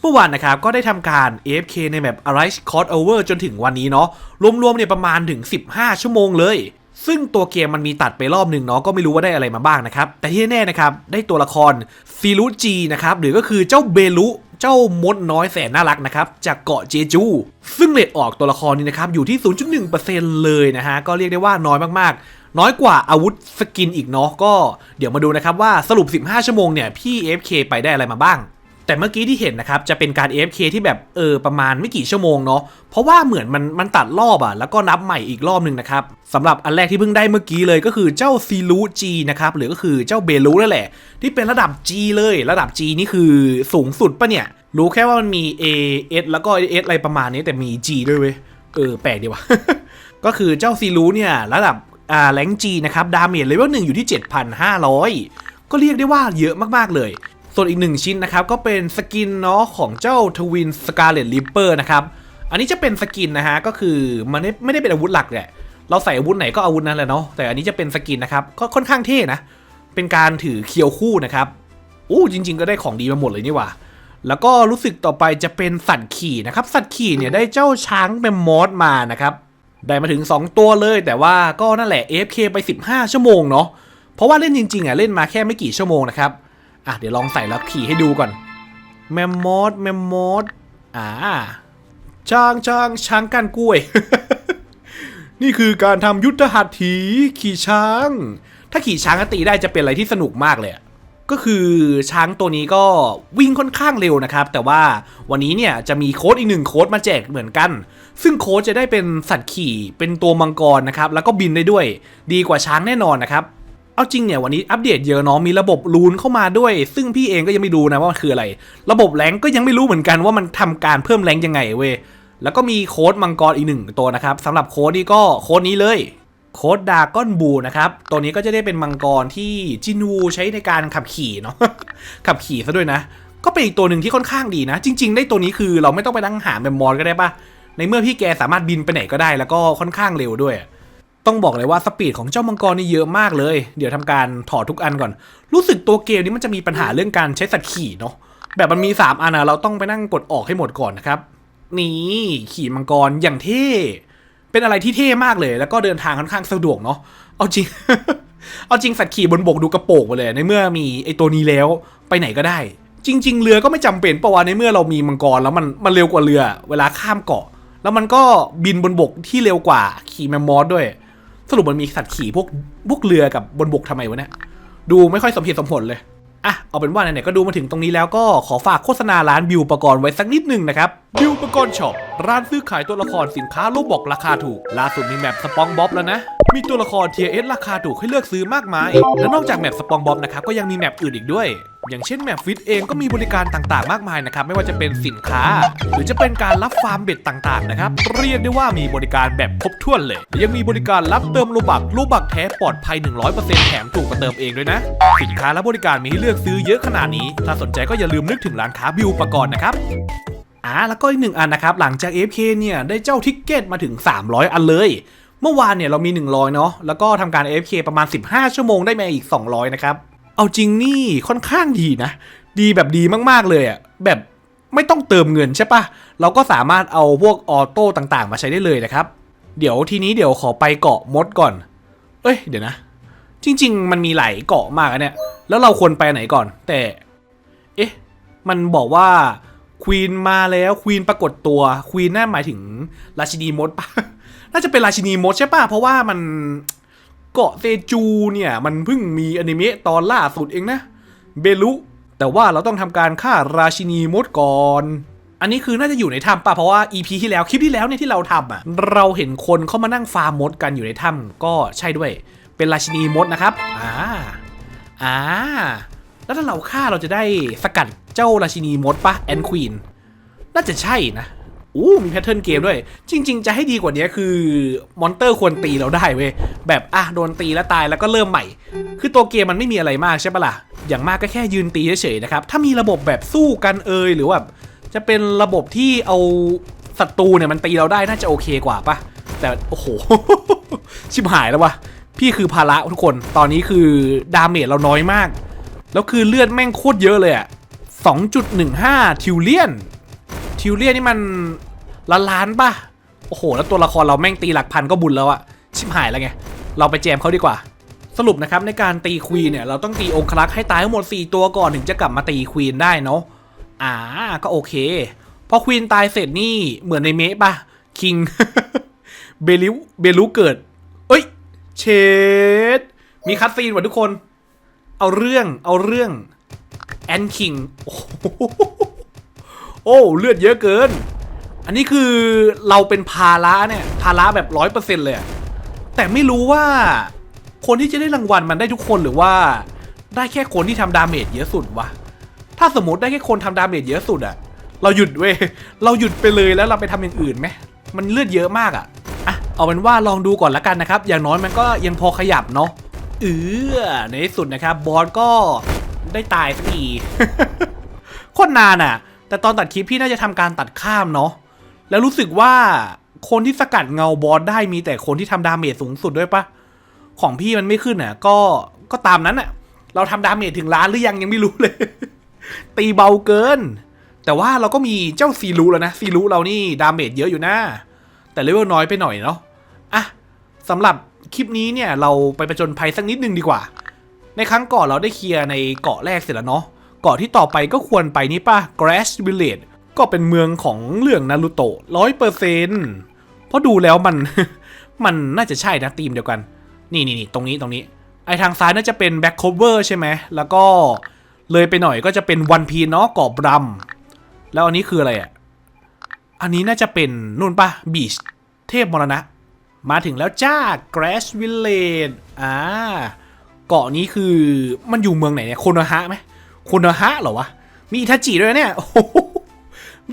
เมื่อวานนะครับก็ได้ทำการ AFK ในแมป Arise Cost Over จนถึงวันนี้เนาะรวมๆเนี่ยประมาณถึง 15 ชั่วโมงเลย ซึ่งตัวเกมมันมีตัดไปรอบหนึ่งเนาะก็ไม่รู้ว่าได้อะไรมาบ้างนะครับ แต่ที่แน่นะครับ ได้ตัวละครซีรุจีนะครับ หรือก็คือเจ้าเบลุเจ้ามดน้อยแสนน่ารักนะครับ จากเกาะเจจู ซึ่งเลทออกตัวละครนี้นะครับ อยู่ที่ 0.1%เลยนะฮะ ก็เรียกได้ว่าน้อยมากๆ น้อยกว่าอาวุธสกินอีกเนาะก็เดี๋ยวมาดูนะครับว่าสรุป 15 ชั่วโมงเนี่ย พี่ AFK ไปได้อะไรมาบ้าง แต่เมื่อกี้ที่เห็นนะครับจะเป็นการ AFK ที่แบบเออประมาณไม่กี่ชั่วโมงเนาะเพราะว่าเหมือนมันมันตัดรอบอะแล้วก็นับใหม่อีกรอบหนึ่งนะครับสำหรับอันแรกที่เพิ่งได้เมื่อกี้เลยก็คือเจ้าซีลูจีนะครับหรือก็คือเจ้าเบลูนั่นแหละ ที่เป็นระดับ G เลย ระดับ G นี่คือสูงสุดปะเนี่ย รู้แค่ว่ามันมี A S แล้วก็ S อะไรประมาณนี้แต่มี G ด้วยเว้ยเออแปลกดีว่ะก็คือเจ้าซีลูเนี่ยระดับอ่าแรงจีนะครับดาเมจเลเวลหนึ่งอยู่ที่ 7,500 ก็เรียกได้ว่าเยอะมากๆเลย ส่วนอีกหนึ่งชิ้นนะครับ ก็เป็นสกินเนาะของเจ้าทวินสกาเลตลิปเปอร์นะครับ อันนี้จะเป็นสกินนะฮะ ก็คือมันไม่ไม่ได้เป็นอาวุธหลักแหละ เราใส่อาวุธไหนก็อาวุธนั้นแหละเนาะ แต่อันนี้จะเป็นสกินนะครับ ก็ค่อนข้างเท่นะ เป็นการถือเคียวคู่นะครับ อู้จริง ๆ ก็ได้ของดีมาหมดเลยนี่หว่า แล้วก็รู้สึกต่อไปจะเป็นสัตว์ขี่นะครับ สัตว์ขี่เนี่ยได้เจ้าช้างแมมมอสมานะครับ ได้มาถึง 2 ตัวเลย แต่ว่าก็นั่นแหละ AFK ไป 15 ชั่วโมงเนาะ เพราะว่าเล่นจริงๆอะเล่นมาแค่ไม่กี่ชั่วโมงนะครับ อะเดี๋ยวลองใส่แล้วขี่ให้ดูก่อน แมมมอสแมมมอสอ่าช้างช้างช้างก้านกล้วย นี่คือการทำยุทธหัตถีขี่ช้าง ถ้าขี่ช้างแล้วตีได้จะเป็นอะไรที่สนุกมากเลยอะก็คือช้างตัวนี้ก็วิ่งค่อนข้างเร็วนะครับ แต่ว่าวันนี้เนี่ยจะมีโค้ดอีกหนึ่งโค้ดมาแจกเหมือนกัน ซึ่งโค้ดจะได้เป็นสัตว์ขี่เป็นตัวมังกรนะครับ แล้วก็บินได้ด้วย ดีกว่าช้างแน่นอนนะครับ เอาจริงเนี่ยวันนี้อัปเดตเยอะเนาะมีระบบลูนเข้ามาด้วย ซึ่งพี่เองก็ยังไม่รู้นะว่ามันคืออะไร ระบบแรงก็ยังไม่รู้เหมือนกันว่ามันทำการเพิ่มแรงยังไงเว้ยแล้วก็มีโค้ดมังกรอีกหนึ่งตัวนะครับสำหรับโค้ดนี้ก็โค้ดนี้เลยโค้ดดาก้อนบูนะครับ ตัวนี้ก็จะได้เป็นมังกรที่จินวูใช้ในการขับขี่เนาะ ขับขี่ซะด้วยนะ ก็เป็นอีกตัวหนึ่งที่ค่อนข้างดีนะ จริง ๆ ได้ตัวนี้คือเราไม่ต้องไปนั่งหาแมมมอนก็ได้ปะในเมื่อพี่แกสามารถบินไปไหนก็ได้แล้วก็ค่อนข้างเร็วด้วย ต้องบอกเลยว่าสปีดของเจ้ามังกรนี่เยอะมากเลย เดี๋ยวทำการถอดทุกอันก่อน รู้สึกตัวเกมนี้มันจะมีปัญหาเรื่องการใช้สัตว์ขี่เนาะแบบมันมี 3 อันนะเราต้องไปนั่งกดออกให้หมดก่อนนะครับ นี่ขี่มังกรอย่างเท่เป็นอะไรที่เท่มากเลย แล้วก็เดินทางค่อนข้างสะดวกเนาะเอาจริง เอาจริงสัตว์ขี่บนบกดูกระโปงไปเลย ในเมื่อมีไอตัวนี้แล้วไปไหนก็ได้ จริง ๆ เรือก็ไม่จำเป็นปะวะในเมื่อเรามีมังกรแล้วมันมันเร็วกว่าเรือ เวลาข้ามเกาะ แล้วมันก็บินบนบกที่เร็วกว่าขี่แมมมอสด้วย สรุปมันมีสัตว์ขี่พวกพวกเรือกับบนบกทำไมวะเนี่ยดูไม่ค่อยสมเหตุสมผลเลยอะเอาเป็นว่าไหนๆก็ดูมาถึงตรงนี้แล้วก็ขอฝากโฆษณาร้านบิวอุปกรณ์ไว้สักนิดหนึ่งนะครับบิวอุปกรณ์ช็อปร้านซื้อขายตัวละครสินค้าโลบอกราคาถูกล่าสุดมีแมปสปองบ๊อบแล้วนะมีตัวละครเทียเอสราคาถูกให้เลือกซื้อมากมาย และนอกจากแมปสปองบ๊อบนะครับก็ยังมีแมปอื่นอีกด้วย อย่างเช่นแมปฟิตเองก็มีบริการต่างๆ มากมายนะครับ ไม่ว่าจะเป็นสินค้า หรือจะเป็นการรับฟาร์มเบ็ดต่างๆนะครับ เรียกได้ว่ามีบริการแบบครบถ้วนเลยยังมีบริการรับเติมโลบักโลบักแท้ปลอดภัย 100%แถมถูกกว่าเติมเองด้วยนะ สินค้าและบริการมีให้เลือกซื้อเยอะขนาดนี้ ถ้าสนใจก็อย่าลืมนึกถึงร้านค้าบิวอุปกรณ์นะครับอ่าแล้วก็อีกหนึ่งอันนะครับ หลังจาก AFK เนี่ยได้เจ้าทิกเก็ตมาถึง 300 อันเลยเมื่อวานเนี่ยเรามี 100 เนาะ แล้วก็ทำการ AFK ประมาณ 15 ชั่วโมงได้มาอีก 200 นะครับ เอาจริงนี่ค่อนข้างดีนะ ดีแบบดีมากๆเลยอะ่ะแบบไม่ต้องเติมเงินใช่ปะเราก็สามารถเอาพวกออโต้ต่างๆ มาใช้ได้เลยนะครับ เดี๋ยวทีนี้เดี๋ยวขอไปเกาะมดก่อน เอ้ยเดี๋ยวนะ จริง ๆ มันมีหลายเกาะมากอะเนี่ย แล้วเราควรไปไหนก่อน แต่ เอ๊ะ มันบอกว่าควีนมาแล้วควีนปรากฏตัวควีนน่าหมายถึงราชินีมดปะน่าจะเป็นราชินีมดใช่ปะเพราะว่ามัน เกาะเซจูเนี่ย มันเพิ่งมีอนิเมะตอนล่าสุดเองนะ เบลุแต่ว่าเราต้องทำการฆ่าราชินีมดก่อนอันนี้คือน่าจะอยู่ในถ้ำป่ะ เพราะว่า EP ที่แล้วคลิปที่แล้วเนี่ยที่เราทำอะ เราเห็นคนเข้ามานั่งฟาร์มมดกันอยู่ในถ้ำก็ใช่ด้วย เป็นราชินีมดนะครับ อ่า อ่า แล้วถ้าเราฆ่าเราจะได้สกัดเจ้าราชินีมดปะแอนควีน น่าจะใช่นะ อู้มีแพทเทิร์นเกมด้วย จริง ๆ จะให้ดีกว่านี้คือ มอนเตอร์ควรตีเราได้เว้ย แบบอะโดนตีแล้วตายแล้วก็เริ่มใหม่ คือตัวเกมมันไม่มีอะไรมากใช่ปะล่ะ อย่างมากก็แค่ยืนตีเฉยๆนะครับ ถ้ามีระบบแบบสู้กันเอยหรือว่าจะเป็นระบบที่เอาศัตรูเนี่ยมันตีเราได้น่าจะโอเคกว่าปะแต่โอ้โห ชิบหายแล้ววะพี่คือภาระทุกคน ตอนนี้คือดาเมจเราน้อยมาก แล้วคือเลือดแม่งโคตรเยอะเลยอะ2.15 ทิวเลียน ทิวเลียนี่มันล้านล้านป่ะ โอ้โห แล้วตัวละครเราแม่งตีหลักพันก็บุญแล้วอะชิบหายแล้วไง เราไปแจมเขาดีกว่า สรุปนะครับในการตีควีนเนี่ยเราต้องตีองคลักษ์ให้ตายทั้งหมด 4 ตัวก่อนถึงจะกลับมาตีควีนได้เนาะ อ่า ก็โอเค พอควีนตายเสร็จนี่เหมือนในเมะป่ะ คิง เบลิวเบลูเกิด เอ้ย เชดมีคัตซีนว่ะทุกคน เอาเรื่อง เอาเรื่อง แอนคิง โอ้ โอ้เลือดเยอะเกิน อันนี้คือเราเป็นภาระเนี่ยภาระแบบร้อยเปอร์เซ็นเลย แต่ไม่รู้ว่าคนที่จะได้รางวัลมันได้ทุกคนหรือว่า ได้แค่คนที่ทำดาเมจเยอะสุดวะ ถ้าสมมติได้แค่คนทำดาเมจเยอะสุดอะเราหยุดเว้ยเราหยุดไปเลยแล้วเราไปทำอย่างอื่นไหมมันเลือดเยอะมากอะอะเอาเป็นว่าลองดูก่อนละกันนะครับ อย่างน้อยมันก็ยังพอขยับเนาะเออในที่สุดนะครับบอสก็ได้ตายสักทีโคตรนานอะ แต่ตอนตัดคลิปพี่น่าจะทำการตัดข้ามเนาะแล้วรู้สึกว่าคนที่สกัดเงาบอสได้มีแต่คนที่ทำดาเมจสูงสุดด้วยปะของพี่มันไม่ขึ้นอะ ก็ก็ตามนั้นอะ เราทำดาเมจถึงล้านหรือยังยังไม่รู้เลย ตีเบาเกิน แต่ว่าเราก็มีเจ้าซีรูแล้วนะซีรูเรานี่ดาเมจเยอะอยู่นะแต่เลเวลน้อยไปหน่อยเนาะอะสำหรับคลิปนี้เนี่ยเราไปประจนภัยสักนิดนึงดีกว่า ในครั้งก่อนเราได้เคลียร์ในเกาะแรกเสร็จแล้วเนาะ เกาะที่ต่อไปก็ควรไปนี่ป่ะ Grass Village ก็เป็นเมืองของเรื่องนารูโตะร้อยเปอร์เซนต์เพราะดูแล้วมัน มันน่าจะใช่นะทีมเดียวกัน นี่นี่นี่ตรงนี้ตรงนี้ ไอทางซ้ายน่าจะเป็นแบ็คโคเวอร์ใช่ไหม แล้วก็เลยไปหน่อยก็จะเป็นวันพีเนาะเกาะบรัม แล้วอันนี้คืออะไรอะ อันนี้น่าจะเป็นนู่นปะบีชเทพมรณะ มาถึงแล้วจ้า Grass Village อ่า เกาะนี้คือมันอยู่เมืองไหนเนี่ย โคโนฮะไหม คโนฮะเหรอวะ มีอิทาจิด้วยเนี่ยโอ้โห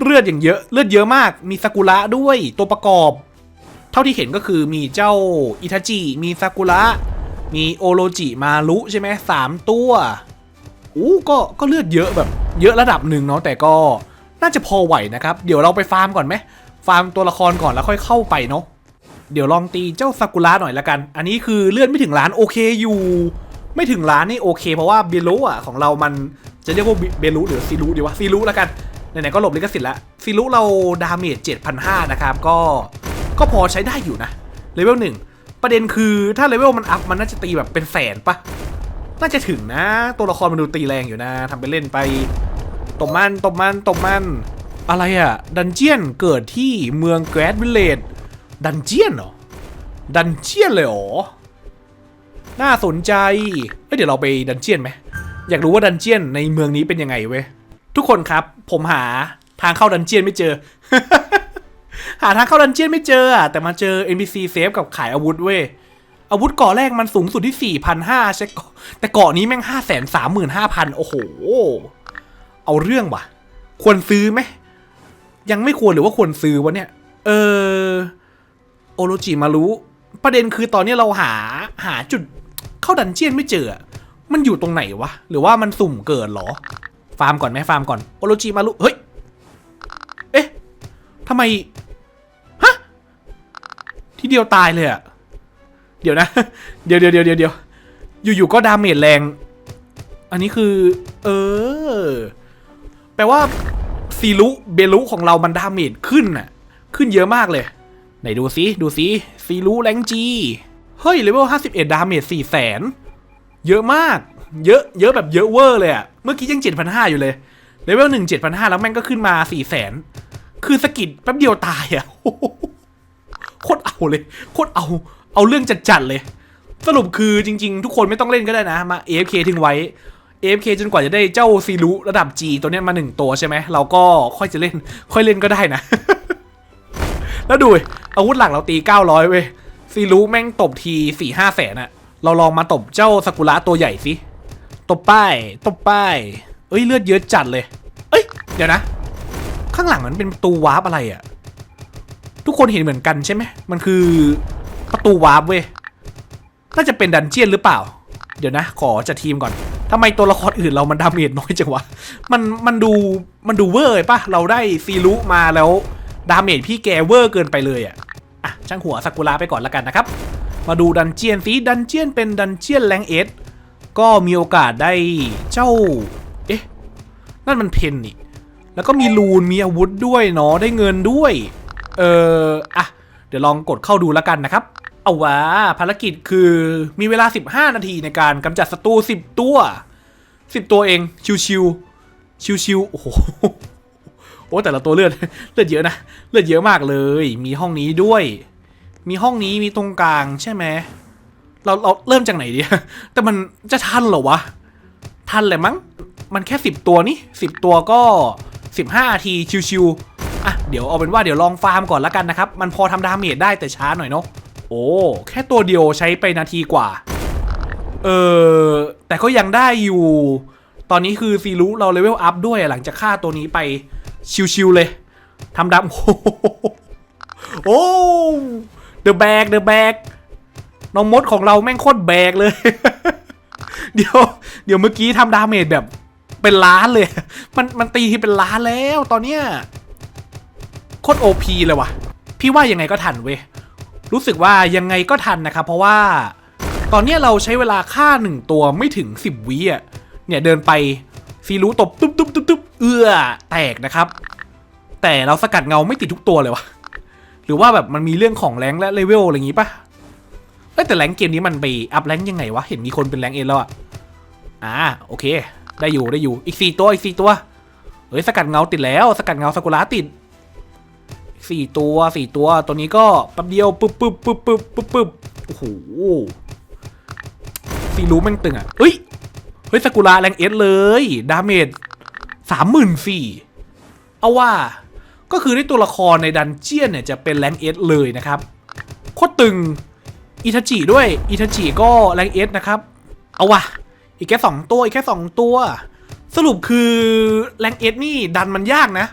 เลือดอย่างเยอะเลือดเยอะมาก มีซากุระด้วยตัวประกอบ เท่าที่เห็นก็คือมีเจ้าอิทาจิมีซากุระ มีโอโรจิมารุใช่ไหมสามตัวอู้ก็ก็เลือดเยอะแบบ เยอะระดับหนึ่งเนาะแต่ก็น่าจะพอไหวนะครับ เดี๋ยวเราไปฟาร์มก่อนไหมฟาร์มตัวละครก่อนแล้วค่อยเข้าไปเนาะเดี๋ยวลองตีเจ้าซากุระหน่อยละกัน อันนี้คือเลือดไม่ถึงล้านโอเคอยู่ ไม่ถึงล้านนี่โอเค เพราะว่าเบลูอะของเรามันจะเรียกว่าเบลูหรือซีรูดีวะซีรูแล้วกันไหนๆก็หลบลิขสิทธิ์ละซีรูเราดาเมจ7,500นะครับก็ก็พอใช้ได้อยู่นะเลเวลหนึ่งประเด็นคือถ้าเลเวลมันอัพมันน่าจะตีแบบเป็นแสนปะน่าจะถึงนะ ตัวละครมันดูตีแรงอยู่นะทำไปเล่นไปตบมันตบมันตบมันอะไรอะดันเจียนเกิดที่เมืองแกรดวิลเลจดันเจียนเหรอดันเจียนเลยเหรอ น่าสนใจเอ้ยเดี๋ยวเราไปดันเจียนไหม อยากรู้ว่าดันเจียนในเมืองนี้เป็นยังไงเว้ย ทุกคนครับ ผมหาทางเข้าดันเจียนไม่เจอ หาทางเข้าดันเจียนไม่เจออะแต่มาเจอ NPC เซฟกับขายอาวุธเว้ย อาวุธเกาะแรกมันสูงสุดที่ 4,500ใช่กาแต่เกาะนี้แม่ง 535,000 โอ้โห เอาเรื่องว่ะ ควรซื้อไหม ยังไม่ควรหรือว่าควรซื้อวะเนี่ย เออ โอโรจิมารู้ประเด็นคือตอนนี้เราหาหาจุด เข้าดันเจียนไม่เจออมันอยู่ตรงไหนวะ หรือว่ามันสุ่มเกิดเหรอ ฟาร์มก่อนไหมฟาร์มก่อน โอโรจิมารู้เฮ้ย เอ๊ะทำไม ฮะ ทีเดียวตายเลยอะเดี๋ยวนะเดี๋ยวเดี๋ยวเดี๋ยวเดี๋ยวเดี๋ยวอยู่ๆก็ดาเมจแรง อันนี้คือ เออ แปลว่าซีรุเบลุของเรามันดาเมจขึ้นน่ะ ขึ้นเยอะมากเลย ไหนดูซิ ดูซิซีรุแรงจี เฮ้ยเลเวล51 ดาเมจ4แสนเยอะมาก เยอะ เยอะแบบเยอะเวอร์เลยอะเมื่อกี้ยัง 7,500 อยู่เลย เลเวล1 7,500 แล้วแม่งก็ขึ้นมา4แสนคือสกิดแป๊บเดียวตายอะโคตรเอาเลย โคตรเอา เอาเรื่องจัดๆเลย สรุปคือจริง ๆ ทุกคนไม่ต้องเล่นก็ได้นะ มา AFK ทิ้งไว้ AFK จนกว่าจะได้เจ้าซีรุระดับ G ตัวเนี้ยมาหนึ่งตัวใช่ไหม เราก็ค่อยจะเล่น ค่อยเล่นก็ได้นะ แล้วดูอาวุธหลักเราตี 900 เว้ย ซีรุแม่งตบที4 5แสนอะเราลองมาตบเจ้าซากุระตัวใหญ่สิ ตบป้าย ตบป้าย เอ้ยเลือดเยอะจัดเลย เอ้ย เดี๋ยวนะ ข้างหลังมันเป็นประตูวาร์ปอะไรอะทุกคนเห็นเหมือนกันใช่ไหม มันคือประตูวาร์ปเว้ย น่าจะเป็นดันเจียนหรือเปล่า เดี๋ยวนะ ขอจัดทีมก่อนทำไมตัวละครอื่นเรามันดาเมจน้อยจังวะ มันมันดูมันดูเวอร์ปะเราได้ซีรุมาแล้ว ดาเมจพี่แกเวอร์เกินไปเลยอะ อะช่างหัวซากุระไปก่อนแล้วกันนะครับ มาดูดันเจียนสิดันเจียนเป็นดันเจียนแรงเอสก็มีโอกาสได้เจ้า เอ๊ะ นั่นมันเพนนี่ แล้วก็มีรูนมีอาวุธด้วยเนาะได้เงินด้วย เอออะ เดี๋ยวลองกดเข้าดูแล้วกันนะครับ เอาวะภารกิจคือมีเวลา 15 นาทีในการกำจัดศัตรู10 ตัว 10 ตัวเองชิวๆชิวๆโอ้โห โอ้แต่ละตัวเลือดเลือดเยอะนะเลือดเยอะมากเลย มีห้องนี้ด้วย มีห้องนี้มีตรงกลางใช่ไหมเราเราเริ่มจากไหนดีแต่มันจะทันเหรอวะทันเลยมั้งมันแค่10ตัวนี่10ตัวก็15นาทีชิวๆอะเดี๋ยวเอาเป็นว่าเดี๋ยวลองฟาร์มก่อนละกันนะครับ มันพอทำดาเมจได้แต่ช้าหน่อยเนาะโอ้แค่ตัวเดียวใช้ไปนาทีกว่าเออแต่ก็ยังได้อยู่ ตอนนี้คือซีรุเราเลเวลอัพด้วยหลังจากฆ่าตัวนี้ไป ชิวๆเลยทำดำโอ้เดอะแบกเดอะแบกน้องมดของเราแม่งโคตรแบกเลย เดี๋ยว เดี๋ยวเมื่อกี้ทำดาเมจแบบเป็นล้านเลย มันมันตีที่เป็นล้านแล้วตอนเนี้ยโคตรโอพีเลยว่ะ พี่ว่ายังไงก็ทันเว้ยรู้สึกว่ายังไงก็ทันนะครับเพราะว่าตอนเนี้ยเราใช้เวลาฆ่าหนึ่งตัวไม่ถึง 10วิอะ เนี่ยเดินไปซีรู้ตบตุ๊บตุ๊บตุ๊บตุ๊บ เอื้อแตกนะครับ แต่เราสกัดเงาไม่ติดทุกตัวเลยวะหรือว่าแบบมันมีเรื่องของแรงและเลเวลอะไรอย่างงี้ปะเอ้แต่แรงเกมนี้มันไปอัพแรงยังไงวะ เห็นมีคนเป็นแรงเอ็นแล้วอะอ่าโอเค ได้อยู่ได้อยู่ อีกสี่ตัวอีกสี่ตัว เฮ้ยสกัดเงาติดแล้ว สกัดเงาสกุระติดสี่ตัวสี่ตัว ตัวนี้ก็แป๊บเดียวปึ๊บปึ๊บปึ๊บปึ๊บปึ๊บปึ๊บโอ้โหซีรู้แม่งตึงอะเฮ้ย เฮ้ยสกุระแรงเอสเลย ดาเมจ สามหมื่นสี่เอาว่าก็คือได้ตัวละครในดันเจียนเนี่ยจะเป็นแรงเอสเลยนะครับ โคตรตึงอิทาจิด้วยอิทาจิก็แรงเอสนะครับ เอาว่ะ อีกแค่สองตัว อีกแค่สองตัว สรุปคือแรงเอสนี่ดันมันยากนะ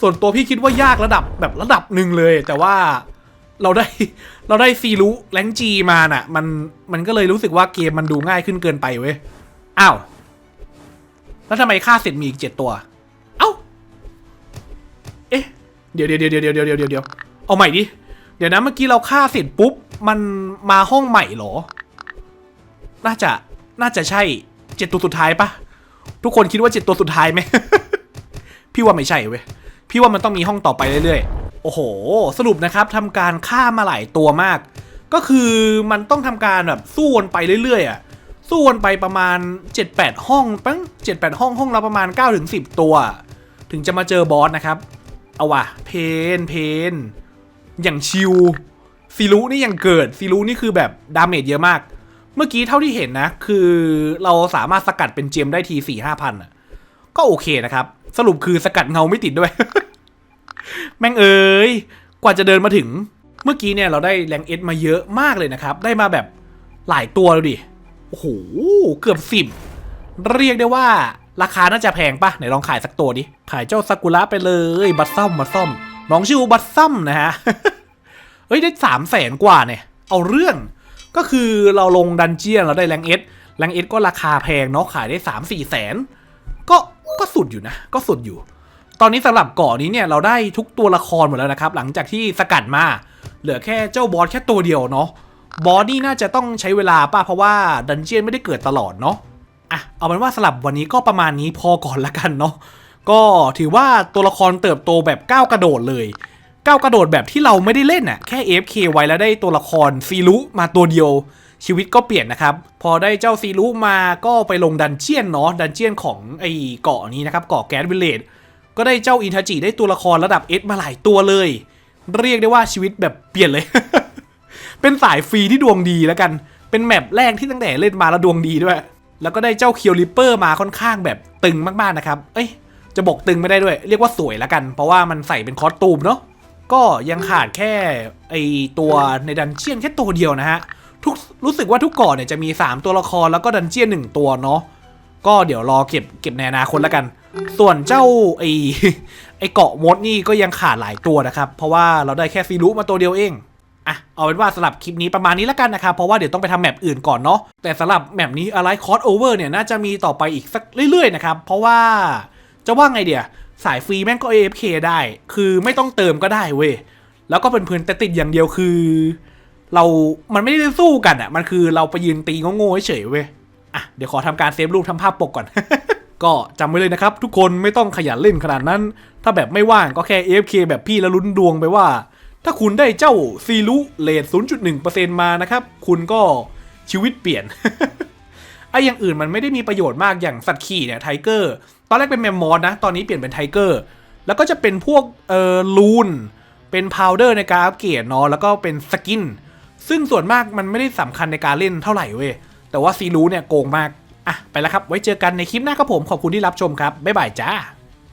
ส่วนตัวพี่คิดว่ายากระดับแบบระดับหนึ่งเลย แต่ว่าเราได้เราได้ซีรุแรงจีมาน่ะ มันมันก็เลยรู้สึกว่าเกมมันดูง่ายขึ้นเกินไปเว้ย อ้าว แล้วทำไมค่าเสร็จมีอีกเจ็ดตัว เอ้า เอ๊ะเดี๋ยวเดี๋ยวเดี๋ยวเดี๋ยวเดี๋ยวเดี๋ยวเอาใหม่ดิ เดี๋ยวนะเมื่อกี้เราฆ่าเสร็จปุ๊บ มันมาห้องใหม่หรอ น่าจะ น่าจะใช่เจ็ดตัวสุดท้ายปะทุกคนคิดว่าเจ็ดตัวสุดท้ายไหม พี่ว่าไม่ใช่เว้ย พี่ว่ามันต้องมีห้องต่อไปเรื่อยๆ โอ้โห สรุปนะครับทำการฆ่ามาหลายตัวมาก ก็คือมันต้องทำการแบบสู้วนไปเรื่อยๆอะ สู้วนไปประมาณ 7-8 ห้องปั้ง7-8 ห้องห้องละประมาณ 9-10 ตัว ถึงจะมาเจอบอสนะครับ เอาว่ะ เพนเพนอย่างชิวซีรุนี่ยังเกิดซีรุนี่คือแบบดาเมจเยอะมาก เมื่อกี้เท่าที่เห็นนะ คือเราสามารถสกัดเป็นเจมได้ทีสี่ห้าพันอะ ก็โอเคนะครับ สรุปคือสกัดเงาไม่ติดด้วย แม่งเอ้ยกว่าจะเดินมาถึง เมื่อกี้เนี่ยเราได้แรงเอสมาเยอะมากเลยนะครับ ได้มาแบบหลายตัวเลยดิ โอ้โห เกือบสิบเรียกได้ว่าราคาน่าจะแพงปะไหนลองขายสักตัวดิ ขายเจ้าซากุระไปเลย บัตซัมบัตซัมน้องชื่อบัตซัมนะฮะ เอ้ยได้สามแสนกว่าเนี่ย เอาเรื่อง ก็คือเราลงดันเจียนเราได้แรงเอสแรงเอสก็ราคาแพงเนาะขายได้สามสี่แสน ก็ก็สุดอยู่นะ ก็สุดอยู่ ตอนนี้สำหรับเกาะนี้เนี่ยเราได้ทุกตัวละครหมดแล้วนะครับ หลังจากที่สกัดมา เหลือแค่เจ้าบอสแค่ตัวเดียวเนาะ บอสนี่น่าจะต้องใช้เวลาป่ะเพราะว่าดันเจียนไม่ได้เกิดตลอดเนาะอะเอาเป็นว่าสลับวันนี้ก็ประมาณนี้พอก่อนละกันเนาะก็ถือว่าตัวละครเติบโตแบบก้าวกระโดดเลยก้าวกระโดดแบบที่เราไม่ได้เล่นน่ะแค่ AFK ไว้แล้วได้ตัวละครซีรุมาตัวเดียวชีวิตก็เปลี่ยนนะครับ พอได้เจ้าซีรุมาก็ไปลงดันเจียนเนาะดันเจียนของไอ้เกาะนี้นะครับเกาะแก๊สวิลเลจก็ได้เจ้าอินทาจิได้ตัวละครระดับ S มาหลายตัวเลย เรียกได้ว่าชีวิตแบบเปลี่ยนเลย เป็นสายฟรีที่ดวงดีแล้วกัน เป็นแมปแรกที่ตั้งแต่เล่นมาแล้วดวงดีด้วย แล้วก็ได้เจ้าเคียวริปเปอร์มาค่อนข้างแบบตึงมากๆนะครับ เอ้ย จะบอกตึงไม่ได้ด้วย เรียกว่าสวยแล้วกัน เพราะว่ามันใส่เป็นคอสตูมเนาะ ก็ยังขาดแค่ไอตัวในดันเจียนแค่ตัวเดียวนะฮะ ทุกรู้สึกว่าทุกเกาะเนี่ยจะมี 3 ตัวละครแล้วก็ดันเจียนหนึ่งตัวเนาะ ก็เดี๋ยวรอเก็บเก็บในอนาคตแล้วกัน ส่วนเจ้าไอไอเกาะมดนี่ก็ยังขาดหลายตัวนะครับ เพราะว่าเราได้แค่ซีรุมาตัวเดียวเอง เอาเป็นว่าสำหรับคลิปนี้ประมาณนี้แล้วกันนะครับเพราะว่าเดี๋ยวต้องไปทำแมปอื่นก่อนเนาะแต่สำหรับแมปนี้อะไรคอ s โอเวอร์เนี่ยน่าจะมีต่อไปอีกสักเรื่อยๆนะครับเพราะว่าจะว่าไงเดียสายฟรีแม่งก็ AFK ได้ คือไม่ต้องเติมก็ได้เว้ยแล้วก็เป็นพลินแต่ติดอย่างเดียวคือ เรา มันไม่ได้สู้กันอะ มันคือเราไปยืนตีงงๆเฉยเว้ยอะเดี๋ยวขอทำการเซฟรูปทำภาพปกก่อน ก็จำไว้เลยนะครับ ทุกคนไม่ต้องขยันเล่นขนาดนั้น ถ้าแบบไม่ว่างก็แค่ AFK แบบพี่แล้วลุ้นดวงไปว่า ถ้าคุณได้เจ้าซีรุเลท0.1%มานะครับ คุณก็ชีวิตเปลี่ยนไอ้อย่างอื่นมันไม่ได้มีประโยชน์มากอย่างสัตว์ขี่เนี่ยไทเกอร์ตอนแรกเป็นแมมมอสนะ ตอนนี้เปลี่ยนเป็นไทเกอร์แล้วก็จะเป็นพวกเอ่อลูน เป็นพาวเดอร์ในการอัปเกรดเนาะแล้วก็เป็นสกิน ซึ่งส่วนมากมันไม่ได้สำคัญในการเล่นเท่าไหร่เว้ยแต่ว่าซีรูเนี่ยโกงมาก อะ ไปแล้วครับ ไว้เจอกันในคลิปหน้าครับผมขอบคุณที่รับชมครับบ๊ายบายจ้า